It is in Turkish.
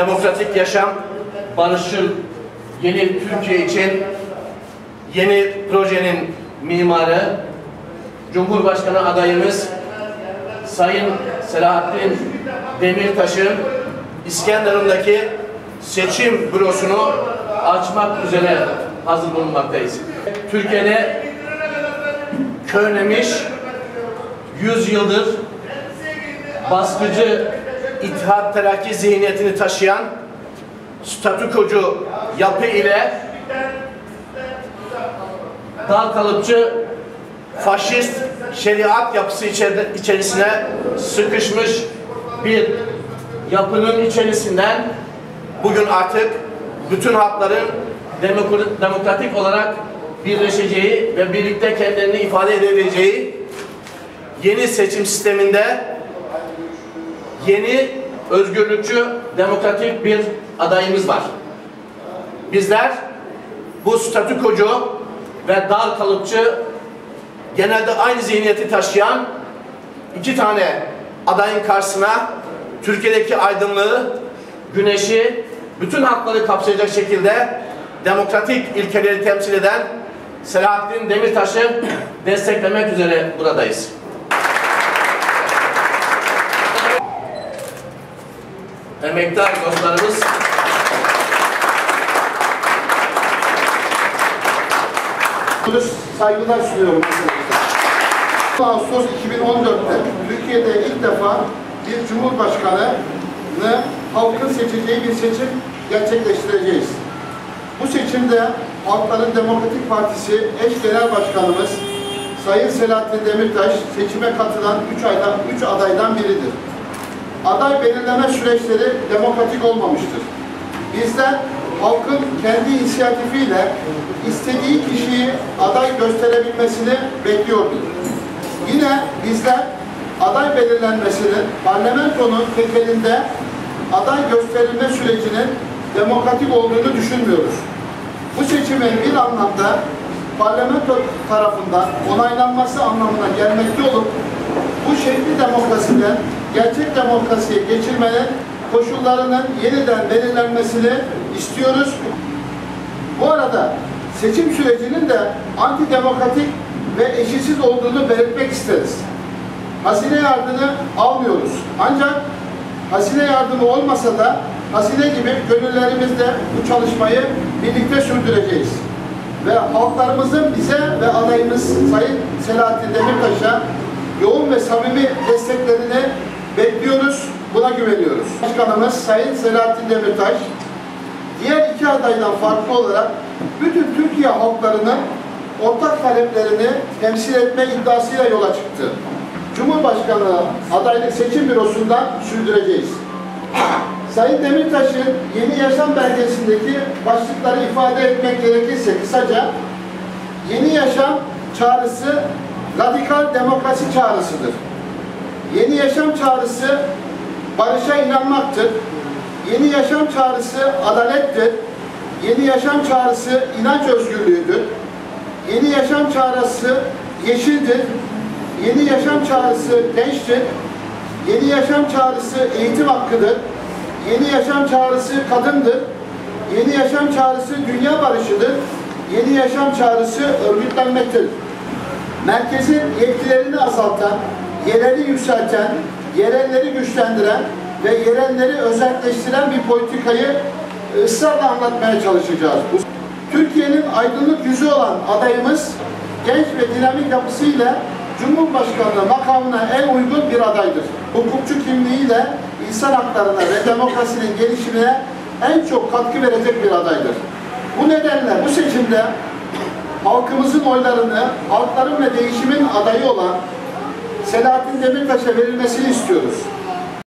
Demokratik yaşam, barışçıl yeni Türkiye için yeni projenin mimarı, Cumhurbaşkanı adayımız Sayın Selahattin Demirtaş'ın İskenderun'daki seçim bürosunu açmak üzere hazır bulunmaktayız. Türkiye'de körlemiş 100 yıldır baskıcı İttihat Terakki zihniyetini taşıyan statükocu yapı ile dal kalıpçı faşist şeriat yapısı içeride, içerisine sıkışmış bir yapının içerisinden bugün artık bütün halkların demokratik olarak birleşeceği ve birlikte kendilerini ifade edebileceği yeni seçim sisteminde yeni özgürlükçü demokratik bir adayımız var. Bizler bu statükocu ve dar kalıpçı genelde aynı zihniyeti taşıyan iki tane adayın karşısına Türkiye'deki aydınlığı, güneşi, bütün hakları kapsayacak şekilde demokratik ilkeleri temsil eden Selahattin Demirtaş'ı desteklemek üzere buradayız. Emektar dostlarımız saygılar sunuyorum. Ağustos 2014'te Türkiye'de ilk defa bir cumhurbaşkanı halkın seçeceği bir seçim gerçekleştireceğiz. Bu seçimde Halkların Demokratik Partisi eş genel başkanımız Sayın Selahattin Demirtaş seçime katılan 3 aydan 3 adaydan biridir. Aday belirleme süreçleri demokratik olmamıştır. Bizler halkın kendi inisiyatifiyle istediği kişiyi aday gösterebilmesini bekliyorduk. Yine bizler aday belirlenmesinin parlamentonun tekelinde aday gösterilme sürecinin demokratik olduğunu düşünmüyoruz. Bu seçimin bir anlamda parlamento tarafından onaylanması anlamına gelmekte olup bu şekli demokrasiden gerçek demokrasiye geçirmenin koşullarının yeniden belirlenmesini istiyoruz. Bu arada seçim sürecinin de antidemokratik ve eşitsiz olduğunu belirtmek isteriz. Hazine yardımı almıyoruz. Ancak hazine yardımı olmasa da hazine gibi gönüllerimizle bu çalışmayı birlikte sürdüreceğiz. Ve halklarımızın bize ve adayımız Sayın Selahattin Demirtaş'a yoğun ve samimi desteklerini bekliyoruz, buna güveniyoruz. Başkanımız Sayın Selahattin Demirtaş, diğer iki adaydan farklı olarak bütün Türkiye halklarının ortak taleplerini temsil etme iddiasıyla yola çıktı. Cumhurbaşkanı adaylık seçim bürosundan sürdüreceğiz. Sayın Demirtaş'ın yeni yaşam belgesindeki başlıkları ifade etmek gerekirse kısaca yeni yaşam çağrısı radikal demokrasi çağrısıdır. Yeni yaşam çağrısı barışa inanmaktır. Yeni yaşam çağrısı adalettir. Yeni yaşam çağrısı inanç özgürlüğüdür. Yeni yaşam çağrısı yeşildir. Yeni yaşam çağrısı gençtir. Yeni yaşam çağrısı eğitim hakkıdır. Yeni yaşam çağrısı kadındır. Yeni yaşam çağrısı dünya barışıdır. Yeni yaşam çağrısı örgütlenmektir. Merkezin yetkilerini azaltan, yereli yükselten, yerelleri güçlendiren ve yerelleri özelleştiren bir politikayı ısrarla anlatmaya çalışacağız. Türkiye'nin aydınlık yüzü olan adayımız genç ve dinamik yapısıyla Cumhurbaşkanlığı makamına en uygun bir adaydır. Hukukçu kimliğiyle insan haklarına ve demokrasinin gelişimine en çok katkı verecek bir adaydır. Bu nedenle bu seçimde halkımızın oylarını halkların ve değişimin adayı olan Selahattin Demirtaş'a verilmesini istiyoruz.